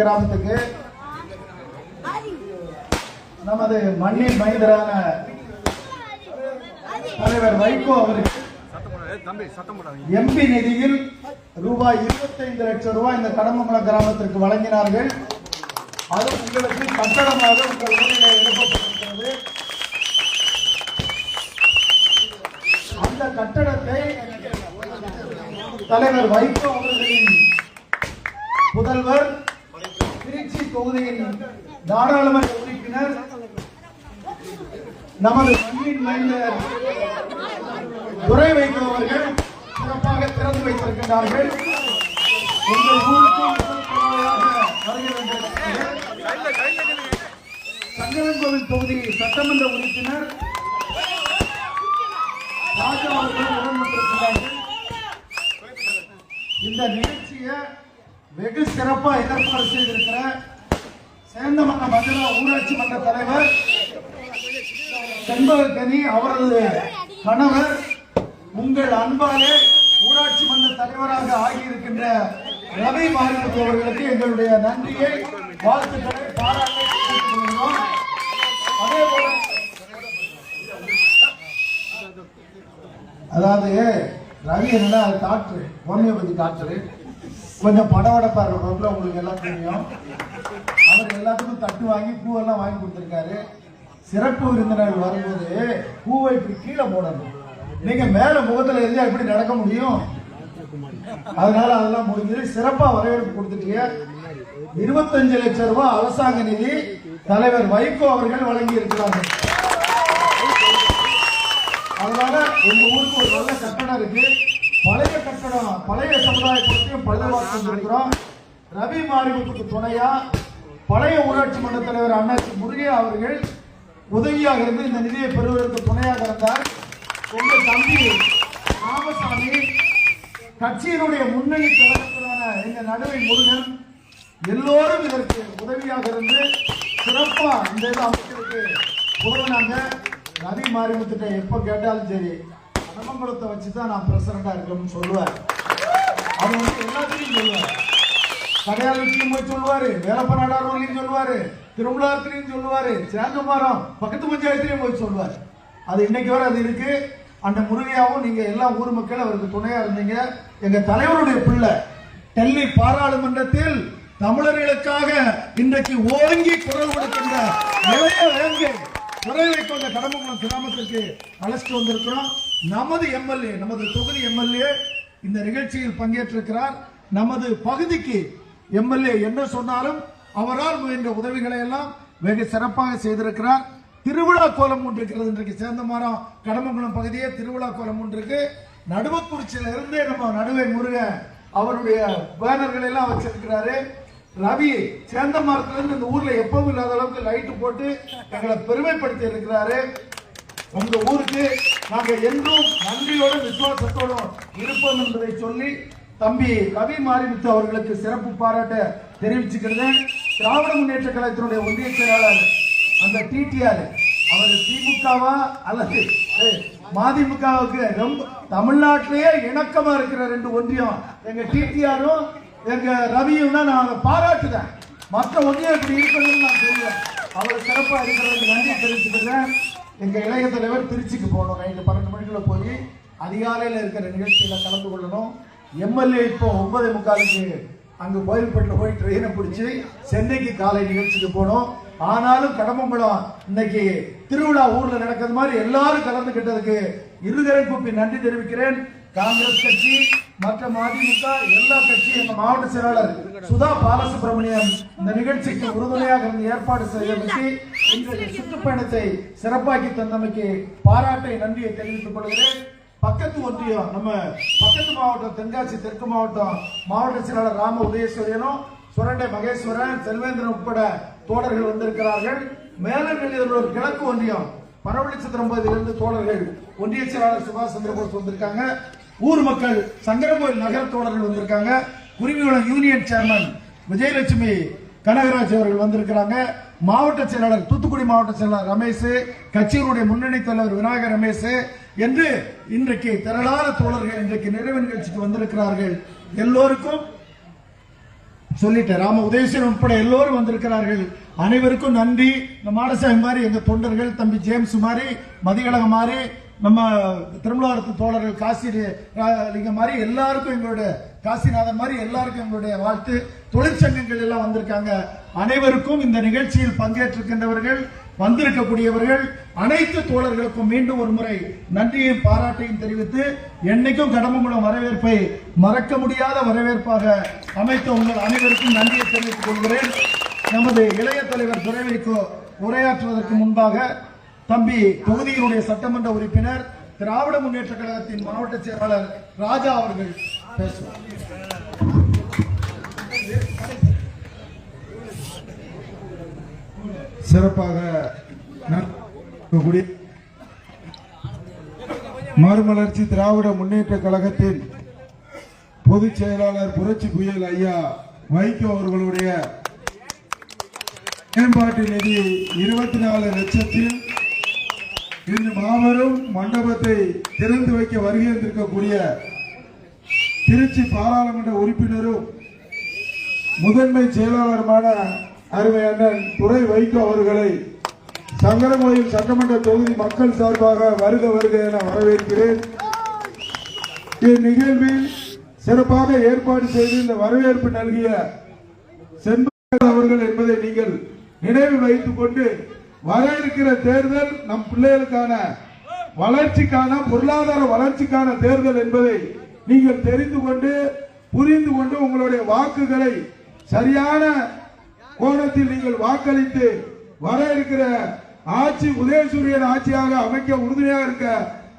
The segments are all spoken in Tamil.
கிராமத்துக்கு. நமது மண்ணின் மைந்தரான தலைவர் வைகோ அவருக்கு எம்பி நிதியில் ரூபாய் 25 லட்சம் ரூபாய் இந்த கடமங்கலம் கிராமத்திற்கு வழங்கினார்கள். அது உங்களுக்கு கட்டணமாக உங்கள் ஊரில் எழுப்பப்பட்டிருக்கிறது. அந்த கட்டடத்தை தலைவர் வைகோ அவர்களின் முதல்வர் தொகுதியின் நாடாளுமன்ற உறுப்பினர் நமது மண்ணின் மைந்தர் துரை வைகோ அவர்கள் சிறப்பாக திறந்து வைத்திருக்கிறார்கள் எங்கள் ஊருக்கும் சங்கரன்கோவில் தொகுதி சட்டமன்ற உறுப்பினர் ராஜா அவர்கள் உடன் இந்த நிகழ்ச்சியை வெகு சிறப்பாக எதிர்பார்த்து செய்திருக்கிற சேந்தமன்ன மதுரா ஊராட்சி மன்ற தலைவர் செண்பகக்கனி அவரது கணவர் உங்கள் அன்பாலே ஊராட்சி மன்ற தலைவராக ஆகியிருக்கின்ற ரவி மாரிமுத்து அவர்களுக்கு எங்களுடைய நன்றியை வாழ்த்துக்களை பாராட்டை அதே போல அதாவது ரவி என்ன அது டாக்டர் ஹோமியோபதி டாக்டர் கொஞ்சம் படவடப்பா ரோட்ல உங்களுக்கு எல்லாம் தெரியும். அவர் எல்லாத்துக்கும் தட்டு வாங்கி பூவெல்லாம் வாங்கி கொடுத்துருக்காரு. சிறப்பு விருந்தினர் வரும்போது பூவை இப்படி கீழே போடணும். நீங்க மேல முகத்துல இருந்தா எப்படி நடக்க முடியும்? அதனால அதெல்லாம் முடிஞ்சது. சிறப்பா வரவேற்பு கொடுத்துட்டீங்க. இருபத்தஞ்சு லட்சம் ரூபாய் அரசாங்க நிதி தலைவர் வைகோ அவர்கள் வழங்கி இருக்கிறாங்க அதனால உங்க ஊருக்கு ஒரு நல்ல கட்டணம் இருக்கு. பழைய கட்டடம் பழைய சமுதாயத்தையும் பழுதவாக்கி இருக்கிறோம் ரவி மாரிமுத்துக்கு துணையா பழைய ஊராட்சி மன்ற தலைவர் அண்ணாச்சி முருகே அவர்கள் உதவியாக இருந்து இந்த நிதியை பெறுவதற்கு துணையாக இருந்தார். உங்க தம்பி ராமசாமி கட்சியினுடைய முன்னணி தலைவர்களான எங்க நடுவை முருகன் எல்லோரும் இதற்கு உதவியாக இருந்து சிறப்பாக இந்த இது அமைச்சருக்கு உதவினாங்க ரவி மாரிமுத்திட்ட எப்போ கேட்டாலும் சரி கடமங்குளத்தை வச்சு தான் நான் பிரசிடண்டாக இருக்கணும்னு சொல்லுவார். அவர் வந்து எல்லாத்தையும் சொல்லுவார். கடையாள வீட்லயும் போய் சொல்லுவார் வேலப்ப நாடார்வர்களையும் சொல்லுவார் திருவிழாத்திலையும் சொல்லுவார் சேந்தமாரம் பக்கத்து பஞ்சாயத்துலேயும் போய் சொல்லுவார். அது இன்னைக்கு வரை அது இருக்கு. அந்த முருகையாவும் நீங்க எல்லா ஊர் மக்கள் அவருக்கு துணையா இருந்தீங்க. எங்க தலைவருடைய பிள்ளை டெல்லி பாராளுமன்றத்தில் தமிழர்களுக்காக இன்றைக்கு ஓங்கி குரல் கொடுக்கின்ற நிலைய வேங்கை குறைவை கொண்ட கடம்பகுளம் கிராமத்திற்கு அழைச்சிட்டு வந்திருக்கிறோம். நமது எம்எல்ஏ நமது தொகுதி எம்எல்ஏ இந்த நிகழ்ச்சியில் பங்கேற்றிருக்கிறார். நமது பகுதிக்கு எம்எல்ஏ என்ன சொன்னாலும் அவரால் முயன்ற உதவிகளை எல்லாம் வெகு சிறப்பாக செய்திருக்கிறார். திருவிழா கோலம் ஒன்று இருக்கிறது. இன்றைக்கு சேந்தமரம் கடமங்குளம் பகுதியே திருவிழா கோலம் ஒன்று இருக்கு. நடுவக்குறிச்சியில இருந்தே நம்ம நடுவை முருகன் அவருடைய பேனர்கள் எல்லாம் வச்சிருக்கிறாரு. ரவி சேந்தமரத்துல இருந்து இந்த ஊர்ல எப்பவும் இல்லாத அளவுக்கு லைட்டு போட்டு எங்களை பெருமைப்படுத்தி இருக்கிறாரு உங்க ஊருக்கு நாங்க என்றும் நன்றியோடும் விசுவாசத்தோடும் இருப்போம் என்பதை சொல்லி தம்பி ரவி மாரிமுத்து அவர்களுக்கு சிறப்பு பாராட்ட தெரிவிச்சுக்கிறேன். திராவிட முன்னேற்ற கழகத்தினுடைய ஒன்றிய செயலாளர் அந்த டிடிஆர் அவர் திமுகவா அல்லது மதிமுகவுக்கு ரொம்ப தமிழ்நாட்டிலேயே இணக்கமா இருக்கிற ரெண்டு ஒன்றியம். எங்க டிடிஆரும் எங்க ரவியும் தான் நான் அதை பாராட்டுதேன் மற்ற ஒன்றியம் இப்படி இருக்கணும்னு நான் சொல்லுவேன் அவர் சிறப்பாக இருக்கிறதுக்கு நன்றி தெரிவிச்சுக்கிறேன். எங்கள் இளைய தலைவர் திருச்சிக்கு போகணும். நைட்டு பன்னெண்டு மணிக்குள்ள போய் அதிகாலையில் இருக்கிற நிகழ்ச்சியில் கலந்து கொள்ளணும். எம்எல்ஏ இப்போ ஒன்பதே முக்காலுக்கு அங்கே கோயில்பட்டில் போய் ட்ரெயினை பிடிச்சி சென்னைக்கு காலை நிகழ்ச்சிக்கு போனோம் ஆனாலும் கடம்பங்குளம் இன்னைக்கு திருவிழா ஊரில் நடக்கிறது மாதிரி எல்லாரும் கலந்துகிட்டதுக்கு இருகரை கூப்பி நன்றி தெரிவிக்கிறேன். காங்கிரஸ் கட்சி மற்ற மதிமுக எல்லா கட்சியும் எங்க மாவட்ட செயலாளர் சுதா பாலசுப்ரமணியம் இந்த நிகழ்ச்சிக்கு உறுதுணையாக இருந்து ஏற்பாடு செய்யப்பட்டு இன்றைய சுற்றுப்பயணத்தை சிறப்பாக்கி தந்தமைக்கு பாராட்டை நன்றியை தெரிவித்துக் கொள்கிறேன். பக்கத்து ஒன்றியம் நம்ம பக்கத்து மாவட்டம் தென்காசி தெற்கு மாவட்டம் மாவட்ட செயலாளர் ராம உதயசூரியனும் சுரண்டை மகேஸ்வரன் செல்வேந்திரன் உட்பட தோழர்கள் வந்திருக்கிறார்கள். மேலநெல்லியூர் கிழக்கு ஒன்றியம் பரவழி சித்திரம்பதியிலிருந்து தோழர்கள் ஒன்றிய செயலாளர் சுபாஷ் சந்திரபோஸ் வந்திருக்காங்க. ஊர் மக்கள் சங்கரகோயில் நகர தோழர்கள் வந்திருக்காங்க. குருவிகுளம் யூனியன் சேர்மன் விஜயலட்சுமி கனகராஜ் அவர்கள் வந்திருக்கிறாங்க. மாவட்ட செயலாளர் தூத்துக்குடி மாவட்ட செயலாளர் ரமேஷ் கட்சியினுடைய முன்னணி தலைவர் விநாயகர் ரமேஷ் என்று இன்றைக்கு திரளான தோழர்கள் இன்றைக்கு நிறைவு நிகழ்ச்சிக்கு வந்திருக்கிறார்கள். எல்லோருக்கும் சொல்லிட்டேன் ராம உதயசன் உட்பட எல்லோரும் வந்திருக்கிறார்கள். அனைவருக்கும் நன்றி. இந்த மாடசாமி மாதிரி எங்க தொண்டர்கள் தம்பி ஜேம்ஸ் மாதிரி மதிகழகம் மாதிரி நம்ம திருமலாரத்து தோழர்கள் காசி லிங்கம் மாதிரி எல்லாருக்கும் எங்களுடைய காசிநாதன் மாதிரி எல்லாருக்கும் எங்களுடைய வாழ்த்து. தொழிற்சங்கங்கள் எல்லாம் வந்திருக்காங்க. அனைவருக்கும் இந்த நிகழ்ச்சியில் பங்கேற்றிருக்கின்றவர்கள் வந்திருக்கக்கூடியவர்கள் அனைத்து தோழர்களுக்கும் மீண்டும் ஒரு முறை நன்றியையும் பாராட்டையும் தெரிவித்து என்னைக்கும் கடம்பங்குளம் வரவேற்பை மறக்க முடியாத வரவேற்பாக அமைத்த உங்கள் அனைவருக்கும் நன்றியை தெரிவித்துக் கொள்கிறேன். நமது இளைய தலைவர் துறைவைக்கு உரையாற்றுவதற்கு முன்பாக தம்பி தொகுதியினுடைய சட்டமன்ற உறுப்பினர் திராவிட முன்னேற்ற கழகத்தின் மாவட்ட செயலாளர் ராஜா அவர்கள் பேசுவார். சிறப்பாக மறுமலர்ச்சி திராவிட முன்னேற்ற கழகத்தின் பொதுச் செயலாளர் புரட்சி புயல் ஐயா வைகோ அவர்களுடைய மேம்பாட்டு நிதி இருபத்தி நாலு லட்சத்தில் இன்று மாபெரும் மண்டபத்தை திறந்து வைக்க வருகை வந்திருக்கக்கூடிய திருச்சி பாராளுமன்ற உறுப்பினரும் முதன்மை செயலாளருமான அருமை அண்ணன் துறை வைகோ அவர்களை சங்கரங்கோயில் சட்டமன்ற தொகுதி மக்கள் சார்பாக வருக வருக என வரவேற்கிறேன். இந்நிகழ்வில் சிறப்பாக ஏற்பாடு செய்து இந்த வரவேற்பு நல்கிய செண்பகர் அவர்கள் என்பதை நீங்கள் நினைவில் வைத்துக் கொண்டு வர இருக்கிற தேர்தல் நம் பிள்ளைகளுக்கான வளர்ச்சிக்கான பொருளாதார வளர்ச்சிக்கான தேர்தல் என்பதை நீங்கள் தெரிந்து கொண்டு புரிந்து கொண்டு உங்களுடைய வாக்குகளை சரியான கோணத்தில் நீங்கள் வாக்களித்து வர இருக்கிற ஆட்சி உதயசூரியன் ஆட்சியாக அமைக்க உறுதுணையாக இருக்க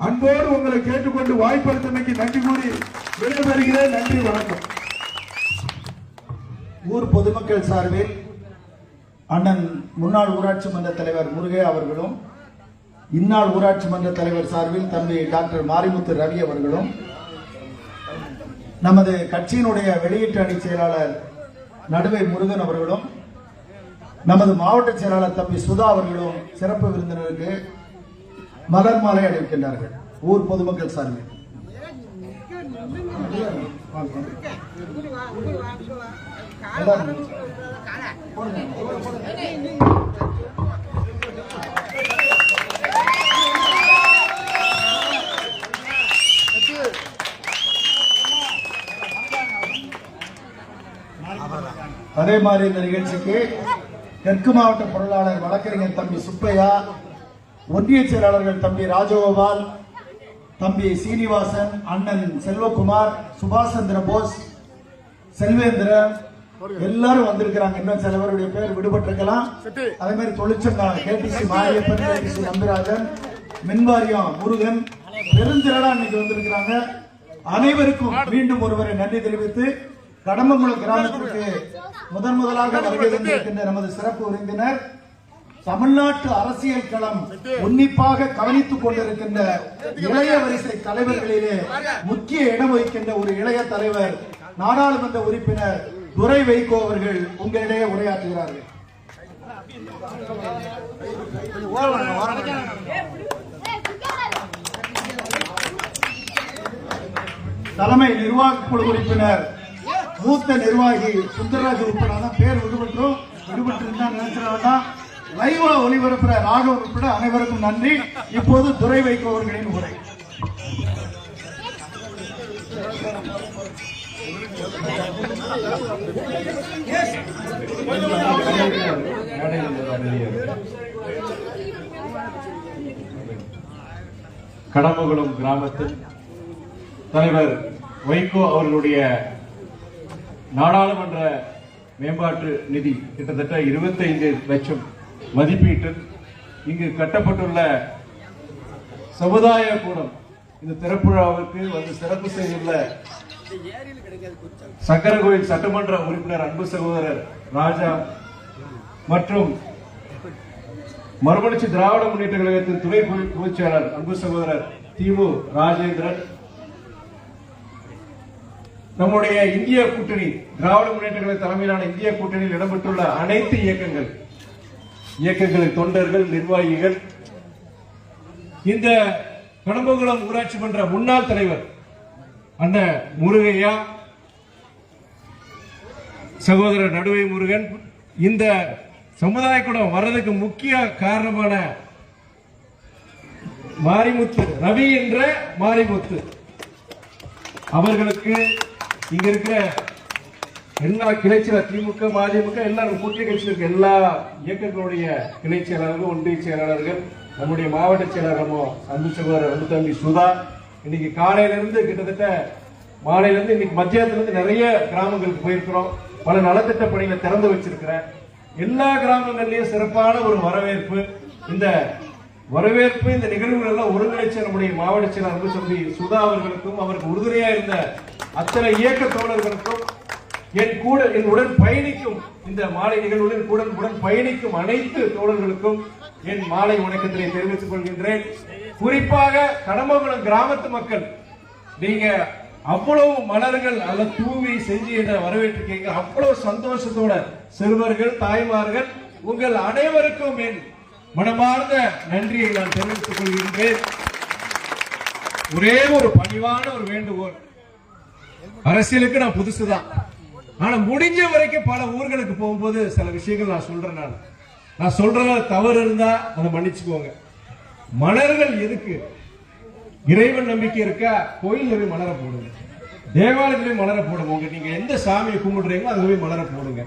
அன்போடு உங்களை கேட்டுக்கொண்டு வாய்ப்பளித்தமைக்கு நன்றி கூறி விடைபெறுகிறேன். நன்றி வணக்கம். ஊர் பொதுமக்கள் சார்பில் அண்ணன் முன்னாள் ஊராட்சி மன்ற தலைவர் முருகே அவர்களும் இந்நாள் ஊராட்சி மன்ற தலைவர் சார்பில் தம்பி டாக்டர் மாரிமுத்து ரவி அவர்களும் நமது கட்சியினுடைய வெளியீட்டு அணி செயலாளர் நடுவை முருகன் அவர்களும் நமது மாவட்ட செயலாளர் தம்பி சுதா அவர்களும் சிறப்பு விருந்தினருக்கு மலர் மாலை அணிவிக்கின்றார்கள் ஊர் பொதுமக்கள் சார்பில் அதே மாதிரி இந்த நிகழ்ச்சிக்கு தெற்கு மாவட்ட பொருளாளர் வழக்கறிஞர் தம்பி சுப்பையா ஒன்றிய செயலாளர்கள் தம்பி ராஜகோபால் தம்பி சீனிவாசன் அண்ணன் செல்வகுமார் சுபாஷ் சந்திர போஸ் செல்வேந்திரன் எல்லாரும் வந்திருக்கிறாங்க. இன்னும் சில பேருடைய பேர் விடுபட்டிருக்கலாம். அதே மாதிரி தொழிற்சங்கம் கேபிசி மாரியப்பன் கேபிசி நம்பிராஜன் மின்வாரியம் முருகன் பெருந்திரளா இன்னைக்கு வந்திருக்கிறாங்க. அனைவருக்கும் மீண்டும் ஒருவரை நன்றி தெரிவித்து கடம்பங்குளம் கிராமத்திற்கு முதன் முதலாக வருகை தந்திருக்கின்ற நமது சிறப்பு விருந்தினர் தமிழ்நாட்டு அரசியல் களம் உன்னிப்பாக கவனித்துக் கொண்டிருக்கின்ற இளைய வரிசை தலைவர்களிலே முக்கிய இடம் வகிக்கின்ற ஒரு இளைய தலைவர் நாடாளுமன்ற உறுப்பினர் துரை வைகோ அவர்கள் உங்களிடையே உரையாற்றுகிறார்கள். தலைமை நிர்வாக குழு உறுப்பினர் மூத்த நிர்வாகி சுந்தரராஜ் உட்பட தான் பேர் விடுபட்டோம் விடுபட்டு இருந்தா நினைச்சிட வேண்டாம் லைவா ஒளிபரப்புற ராகவ் உட்பட அனைவருக்கும் நன்றி. இப்போது துறை வைகோ அவர்களின் உரை. கடம்பகுளம் கிராமத்தில் தலைவர் வைகோ அவர்களுடைய நாடாளுமன்ற மேம்பாட்டு நிதி கிட்டத்தட்ட 25 லட்சம் மதிப்பீட்டில் இங்கு கட்டப்பட்டுள்ள சமுதாய கூடம். இந்த திறப்புழாவிற்கு வந்து சிறப்பு செய்துள்ள சக்கரகோயில் சட்டமன்ற உறுப்பினர் அன்பு சகோதரர் ராஜா மற்றும் மறுமலர்ச்சி திராவிட முன்னேற்ற கழகத்தின் துணை பொதுச் அன்பு சகோதரர் திமு ராஜேந்திரன். நம்முடைய இந்திய கூட்டணி திராவிட முன்னேற்ற கழக தலைமையிலான இந்திய கூட்டணியில் இடம்பெற்றுள்ள அனைத்து இயக்கங்கள் இயக்கங்களின் தொண்டர்கள் நிர்வாகிகள் இந்த கடம்பகுளம் ஊராட்சி மன்ற முன்னாள் தலைவர் அந்த முருகையா சகோதரர் நடுவை முருகன் இந்த சமுதாய கூடம் வர்றதுக்கு முக்கிய காரணமான மாரிமுத்து ரவி என்ற மாரிமுத்து. அவர்களுக்கு இங்க இருக்கிற எல்லா கிளை செயலர் திமுக மதிமுக எல்லா முக்கிய கட்சியில் இருக்க எல்லா இயக்கங்களுடைய கிளை செயலாளர்கள் ஒன்றிய செயலாளர்கள் நம்முடைய மாவட்ட செயலாளர் நம்ம அன்பு சகோதரர் அன்பு தம்பி சுதா இன்னைக்கு காலையிலிருந்து கிட்டத்தட்ட மாலையிலிருந்து இன்னைக்கு மத்தியானத்திலிருந்து நிறைய கிராமங்களுக்கு போயிருக்கிறோம். பல நலத்திட்ட பணிகளை திறந்து வச்சிருக்கிறேன் எல்லா கிராமங்கள்லயும் சிறப்பான ஒரு வரவேற்பு. இந்த வரவேற்பு இந்த நிகழ்வுகள் எல்லாம் ஒருங்கிணைச்ச நம்முடைய மாவட்ட செயலர் அன்பு சொல்லி சுதா அவர்களுக்கும் அவருக்கு உறுதுணையா இருந்த அத்தனை இயக்க தோழர்களுக்கும் என் கூட என் உடன் பயணிக்கும் இந்த மாலை நிகழ்வுகளில் கூட உடன் பயணிக்கும் அனைத்து தோழர்களுக்கும் என் மாலை வணக்கத்தினை தெரிவித்துக் கொள்கின்றேன். குறிப்பாக கடம்பகுளம் கிராமத்து மக்கள் நீங்க அவ்வளவு மலர்கள் அல்ல தூவி செஞ்சு என்ன வரவேற்றிருக்கீங்க. அவ்வளவு சந்தோஷத்தோட சிறுவர்கள் தாய்மார்கள் உங்கள் அனைவருக்கும் என் மனமார்ந்த நன்றியை நான் தெரிவித்துக் கொள்கின்றேன். ஒரே ஒரு பணிவான ஒரு வேண்டுகோள். அரசியலுக்கு நான் புதுசுதான். ஆனா முடிஞ்ச வரைக்கும் பல ஊர்களுக்கு போகும்போது சில விஷயங்கள் நான் சொல்றேன் நான். நான் சொல்றதுல தவறு இருந்தா அதை மன்னிச்சுக்கோங்க. மலர்கள் எதுக்கு? இறைவன் நம்பிக்கை இருக்கா கோயில்ல போய் மலர போடுங்க? தேவாலயத்துல போய் மலர போடுங்க. நீங்க எந்த சாமியை கும்பிடுறீங்களோ அதுல போய் மலர போடுங்க.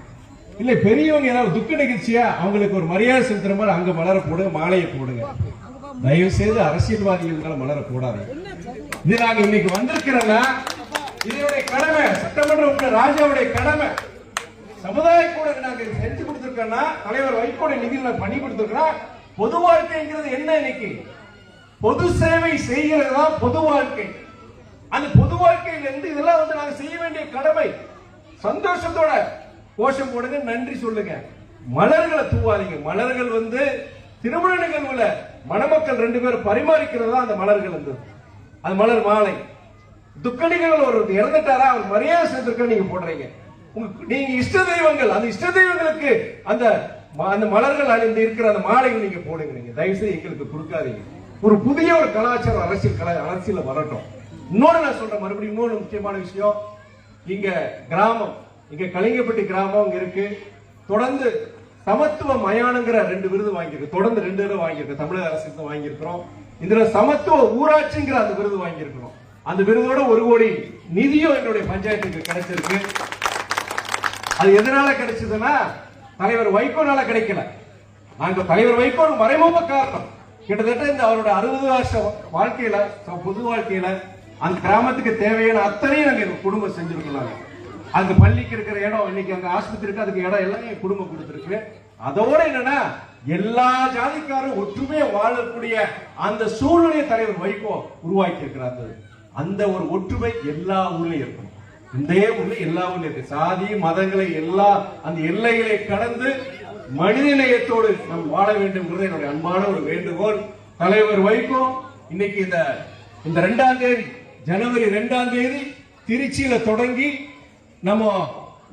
இல்ல பெரியவங்க ஏதாவது துக்க நிகழ்ச்சியா அவங்களுக்கு ஒரு மரியாதை செலுத்துற மாதிரி அங்க மலர போடுங்க மாலையை போடுங்க. தயவு செய்து அரசியல்வாதிகள் மலர போடாதீங்க. இது நாங்க இன்னைக்கு வந்திருக்கிறோம்னா இதனுடைய கடமை சட்டமன்ற உறுப்பினர் ராஜாவுடைய கடமை. சமுதாய கூட நாங்க செஞ்சு கொடுத்திருக்கோம்னா தலைவர் வைகோட நிதியில பண்ணி கொடுத்துருக்கோம் பொது வாழ்க்கைங்கிறது என்ன இன்னைக்கு? பொது சேவை செய்கிறது தான் பொது வாழ்க்கை? அந்த பொது வாழ்க்கையில இருந்து இதெல்லாம் வந்து நாங்க செய்ய வேண்டிய கடமை. சந்தோஷத்தோட கோஷம் போடுங்க நன்றி சொல்லுங்க. மலர்களை தூவாதீங்க. மலர்கள் வந்து திருமண நிகழ்வுல மணமக்கள் ரெண்டு பேரும் பரிமாறிக்கிறது தான் அந்த மலர்கள் வந்து. அது மலர் மாலை. துக்க நிகழ்வு ஒரு இறந்துட்டாரா? அவர் மரியாதை செலுத்திருக்க நீங்க போடுறீங்க. நீங்க இஷ்ட தெய்வங்கள். அந்த இஷ்ட தெய்வங்களுக்கு அந்த அந்த மலர்கள் அணிந்து இருக்கிற அந்த மாலைகள் நீங்க போடுங்க நீங்க. தயவு செய்து எங்களுக்கு கொடுக்காதீங்க. ஒரு புதிய ஒரு கலாச்சாரம் அரசியல் கலா அரசியல வரட்டும். இன்னொன்று நான் சொல்றேன் மறுபடியும் இன்னொரு முக்கியமான விஷயம். இங்க கிராமம் இங்க கலிங்கப்பட்டி கிராமம் இங்க இருக்கு. தொடர்ந்து சமத்துவ மயானங்கிற ரெண்டு விருது வாங்கியிருக்கு தொடர்ந்து ரெண்டு விருது வாங்கியிருக்கு தமிழக அரசு வாங்கியிருக்கிறோம். இதுல சமத்துவ ஊராட்சிங்கிற அந்த விருது வாங்கியிருக்கிறோம். அந்த விருதோட ஒரு கோடி நிதியும் என்னுடைய பஞ்சாயத்துக்கு கிடைச்சிருக்கு. அது எதனால கிடைச்சதுன்னா தலைவர் வைகோனால கிடைக்கல. நாங்கள் தலைவர் வைகோ ஒரு மறைமுக காரணம். கிட்டத்தட்ட இந்த அவரோட அறுபது வருஷ வாழ்க்கையில பொது வாழ்க்கையில அந்த கிராமத்துக்கு தேவையான அத்தனையும் நாங்க எங்க குடும்பம் செஞ்சிருக்கோம் அந்த பள்ளிக்கு இருக்கிற இடம் இன்னைக்கு அங்க ஆஸ்பத்திரி இருக்கு அதுக்கு இடம் எல்லாம் என் குடும்பம் கொடுத்துருக்கு. அதோட என்னன்னா எல்லா ஜாதிக்காரும் ஒற்றுமையா வாழக்கூடிய அந்த சூழ்நிலையை தலைவர் வைகோ உருவாக்கி இருக்கிறார் அந்த ஒரு ஒற்றுமை எல்லா ஊர்லயும் இருக்கணும் இந்த ஊர்ல எல்லாமே இருக்கு. சாதி மதங்களை எல்லா அந்த எல்லைகளை கடந்து மனிதநேயத்தோடு நாம் வாழ வேண்டும் என்னுடைய அன்பான ஒரு வேண்டுகோள். தலைவர் வைகோ இன்னைக்கு இந்த இந்த ரெண்டாம் தேதி ஜனவரி ரெண்டாம் தேதி திருச்சியில தொடங்கி நம்ம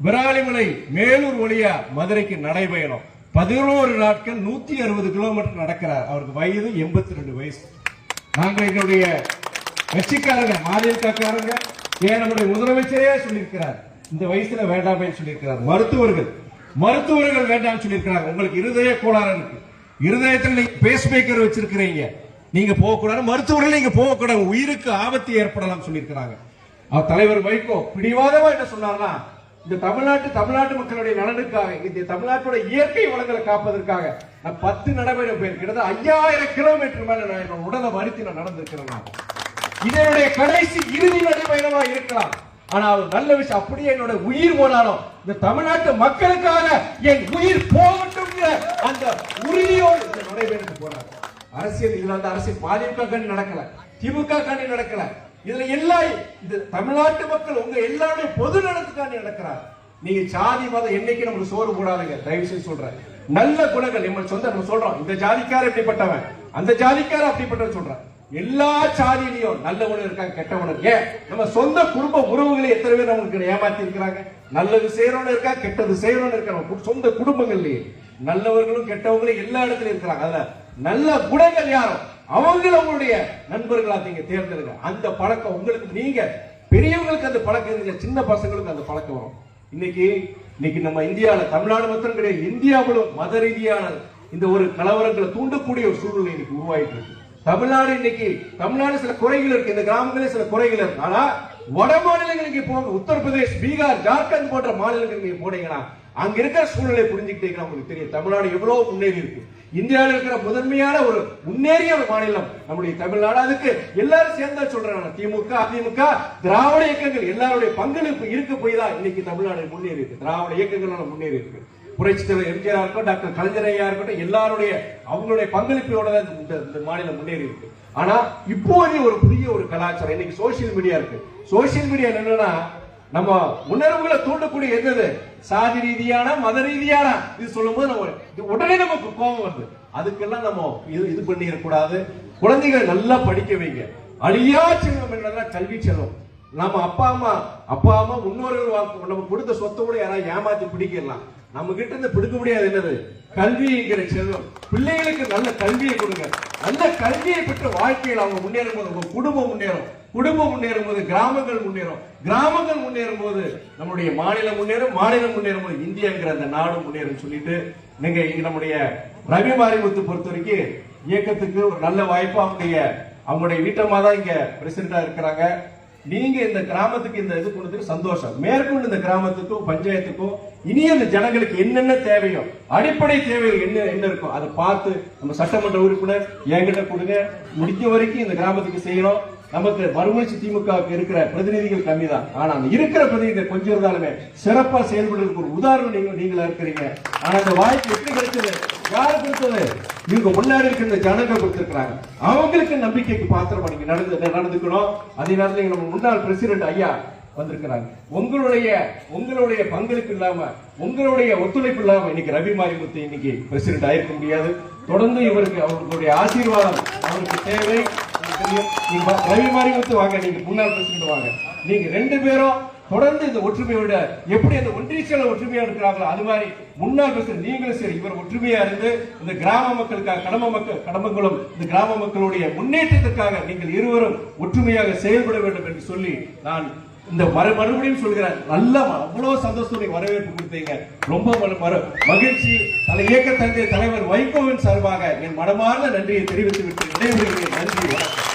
விராலிமலை மேலூர் வழியா மதுரைக்கு நடைபயணம். பதினோரு நாட்கள் நூத்தி அறுபது கிலோமீட்டர் நடக்கிறார். அவருக்கு வயது எண்பத்தி ரெண்டு வயசு. நாங்கள் எங்களுடைய கட்சிக்காரங்க மாநிலக்காரங்க ஏன் நம்முடைய முதலமைச்சரே சொல்லியிருக்கிறார்? இந்த வயசுல வேண்டாமே சொல்லியிருக்கிறார். மருத்துவர்கள் மருத்துவர்கள் வேண்டாம்னு சொல்லியிருக்கிறார். உங்களுக்கு இருதய கோளாறு இருக்கு. இருதயத்தில் நீங்க பேஸ் மேக்கர் வச்சிருக்கிறீங்க. நீங்க போகக்கூடாது. மருத்துவர்கள் நீங்க போகக்கூடாது. உயிருக்கு ஆபத்து ஏற்படலாம் சொல்லியிருக்கிறாங்க. அவர் தலைவர் வைகோ பிடிவாதமா என்ன சொன்னார்னா இந்த தமிழ்நாட்டு தமிழ்நாட்டு மக்களுடைய நலனுக்காக இந்த தமிழ்நாட்டோட இயற்கை வளங்களை காப்பதற்காக நான் பத்து நடைமுறை பேர் கிட்டத்தட்ட ஐயாயிரம் கிலோமீட்டர் மேல நான் என்னோட உடலை வருத்தி நான் நடந்திருக்கிறேன் நான். இதனுடைய கடைசி இறுதி நடைபயணமா இருக்கலாம். ஆனால் நல்ல விஷயம் அப்படியே என்னோட உயிர் போனாலும் இந்த தமிழ்நாட்டு மக்களுக்காக என் உயிர் போகட்டும் அந்த உறுதியோடு இந்த நடைபயணத்துக்கு போனார் அரசியல் இதுல வந்து அரசியல் பாதிப்பு கண்டு நடக்கல திமுக கண்டு நடக்கல. இதுல எல்லா இந்த தமிழ்நாட்டு மக்கள் உங்க எல்லாருடைய பொது நலத்துக்காண்டி நடக்கிறார் நீங்க சாதி மதம் என்னைக்கு நம்ம சோறு போடாதுங்க. தயவு செய்து சொல்றேன். நல்ல குணங்கள் நம்ம சொந்த நம்ம சொல்றோம். இந்த ஜாதிக்கார எப்படிப்பட்டவன் அந்த ஜாதிக்கார அப்படிப்பட்டவன் சொல்றேன். எல்லா சாதியிலையும் நல்லவனும் இருக்காங்க கெட்டவனும் ஏன்? நம்ம சொந்த குடும்ப உறவுகளை எத்தனை பேர் நம்மளுக்கு ஏமாத்தி இருக்கிறாங்க நல்லது செய்யறவனு இருக்கா கெட்டது செய்யறவனு இருக்காங்க சொந்த குடும்பங்கள்லயே நல்லவர்களும் கெட்டவங்களும் எல்லா இடத்துலயும் இருக்கிறாங்க. அதுல நல்ல குணங்கள் யாரும்? அவங்கள உங்களுடைய நண்பர்களா நீங்க தேர்ந்தெடுங்க. அந்த பழக்கம் உங்களுக்கு நீங்க பெரியவங்களுக்கு அந்த பழக்கம் இருந்துச்சு சின்ன பசங்களுக்கு அந்த பழக்கம் வரும். இன்னைக்கு இன்னைக்கு நம்ம இந்தியாவில் தமிழ்நாடு மாத்திரம் கிடையாது இந்தியாவிலும் மத ரீதியான இந்த ஒரு கலவரங்களை தூண்டக்கூடிய ஒரு சூழ்நிலை இன்னைக்கு உருவாயிட்டு இருக்கு. தமிழ்நாடு இன்னைக்கு தமிழ்நாடு சில குறைகள் இருக்கு இந்த கிராமங்களில் சில குறைகள் இருக்கு. ஆனா வட மாநிலங்களுக்கு போங்க உத்தரப்பிரதேஷ் பீகார் ஜார்க்கண்ட் போன்ற மாநிலங்களுக்கு நீங்க போனீங்கன்னா அங்க இருக்கிற சூழ்நிலை புரிஞ்சுக்கிட்டீங்கன்னா உங்களுக்கு தெரியும் தமிழ்நாடு எவ்வளவு முன்னேறி இருக்கு. இந்தியாவில் இருக்கிற முதன்மையான ஒரு முன்னேறிய ஒரு மாநிலம் நம்முடைய தமிழ்நாடு. அதுக்கு எல்லாரும் சேர்ந்தா சொல்றாங்க திமுக அதிமுக திராவிட இயக்கங்கள் எல்லாருடைய பங்களிப்பு இருக்கு போய் தான் இன்னைக்கு தமிழ்நாடு முன்னேறி இருக்கு. திராவிட இயக்கங்கள் முன்னேறி இருக்கு. புரட்சி தலைவர் எம்ஜிஆர் இருக்கட்டும் டாக்டர் கலைஞரையா இருக்கட்டும் எல்லாருடைய அவங்களுடைய பங்களிப்போட தான் இந்த இந்த மாநிலம் முன்னேறி இருக்கு. ஆனா இப்போதைய ஒரு புதிய ஒரு கலாச்சாரம் இன்னைக்கு சோசியல் மீடியா இருக்கு. சோசியல் மீடியா என்னன்னா நம்ம உணர்வுகளை தூண்டக்கூடிய எந்தது சாதி ரீதியான மத ரீதியான. இது சொல்லும்போது நம்ம இது உடனே நமக்கு கோபம் வருது. அதுக்கெல்லாம் நம்ம இது இது பண்ணிடக்கூடாது. குழந்தைகள் நல்லா படிக்க வைங்க. அழியா செல்வம் என்னன்னா கல்வி செல்வம். நம்ம அப்பா அம்மா அப்பா அம்மா முன்னோர்கள் நம்ம கொடுத்த சொத்தை கூட யாராவது ஏமாத்தி பிடிக்கலாம். நம்ம கிட்ட இருந்து பிடிக்க முடியாது என்னது? கல்விங்கிற செல்வம். பிள்ளைகளுக்கு நல்ல கல்வியை கொடுங்க. நல்ல கல்வியை பெற்ற வாழ்க்கையில் அவங்க முன்னேறும் போது உங்க குடும்பம் முன்னேறும். குடும்பம் முன்னேறும் போது கிராமங்கள் முன்னேறும். கிராமங்கள் முன்னேறும் போது நம்முடைய மாநிலம் முன்னேறும் மாநிலம் முன்னேறும் போது இந்தியாங்கிற அந்த நாடு முன்னேறும் சொல்லிட்டு நீங்க நம்முடைய ரவி மாரிமுத்து பொறுத்த வரைக்கும் இயக்கத்துக்கு ஒரு நல்ல வாய்ப்பு அவங்களுடைய அவங்களுடைய வீட்டமா தான் இங்க பிரசிடண்டா இருக்கிறாங்க. நீங்க இந்த கிராமத்துக்கு இந்த இது கொடுத்ததுக்கு சந்தோஷம். மேற்கொண்டு இந்த கிராமத்துக்கும் பஞ்சாயத்துக்கும் இனி அந்த ஜனங்களுக்கு என்னென்ன தேவையோ அடிப்படை தேவைகள் என்ன என்ன இருக்கும் அதை பார்த்து நம்ம சட்டமன்ற உறுப்பினர் என்கிட்ட கொடுங்க. முடிஞ்ச வரைக்கும் இந்த கிராமத்துக்கு செய்யணும். நமக்கு மறுமலர்ச்சி திமுகவுக்கு இருக்கிற பிரதிநிதிகள் கம்மி தான் ஆனா அந்த இருக்கிற பிரதிநிதிகள் கொஞ்சம் இருந்தாலுமே சிறப்பா செயல்படுறதுக்கு ஒரு உதாரணம் நீங்க நீங்களா இருக்கிறீங்க. ஆனா அந்த வாய்ப்பு எப்படி கிடைச்சது? யாரு கொடுத்தது? இவங்க முன்னாடி இருக்கிற ஜனங்க கொடுத்திருக்கிறாங்க. அவங்களுக்கு நம்பிக்கைக்கு பாத்திரமா நீங்க நடந்து நடந்துக்கணும். அதே நேரத்தில் நம்ம முன்னாள் பிரசிடென்ட் ஐயா வந்திருக்கிறாங்க. உங்களுடைய உங்களுடைய பங்களிப்பு இல்லாம உங்களுடைய ஒத்துழைப்பு இல்லாம இன்னைக்கு ரவி மாரிமுத்து இன்னைக்கு பிரசிடென்ட் ஆயிருக்க முடியாது. தொடர்ந்து இவருக்கு அவர்களுடைய ஆசீர்வாதம் அவருக்கு தேவை. தெரியும். நீங்க வா- ரவி மாரிமுத்து வாங்க. நீங்க முன்னாள் பிரசிடென்ட் வாங்க. நீங்க ரெண்டு பேரும் தொடர்ந்து இந்த ஒற்றுமையோட எப்படி அந்த ஒன்றிய செயல ஒற்றுமையா இருக்கிறாங்களோ அது மாதிரி முன்னாள் பிரசிடென்ட் நீங்களும் சரி இவர் ஒற்றுமையா இருந்து இந்த கிராம மக்களுக்காக கடம மக்கள் கடமங்களும் இந்த கிராம மக்களுடைய முன்னேற்றத்திற்காக நீங்கள் இருவரும் ஒற்றுமையாக செயல்பட வேண்டும் என்று சொல்லி நான் இந்த மறு மறுபடியும் சொல்கிறேன். நல்ல அவ்வளோ அவ்வளவு சந்தோஷத்துடைய வரவேற்பு கொடுத்தீங்க. ரொம்ப மகிழ்ச்சி. தலை இயக்க தந்தை தலைவர் வைகோவின் சார்பாக என் மனமார்ந்த நன்றியை தெரிவித்து விட்டு இடைவெளியை நன்றி வணக்கம்.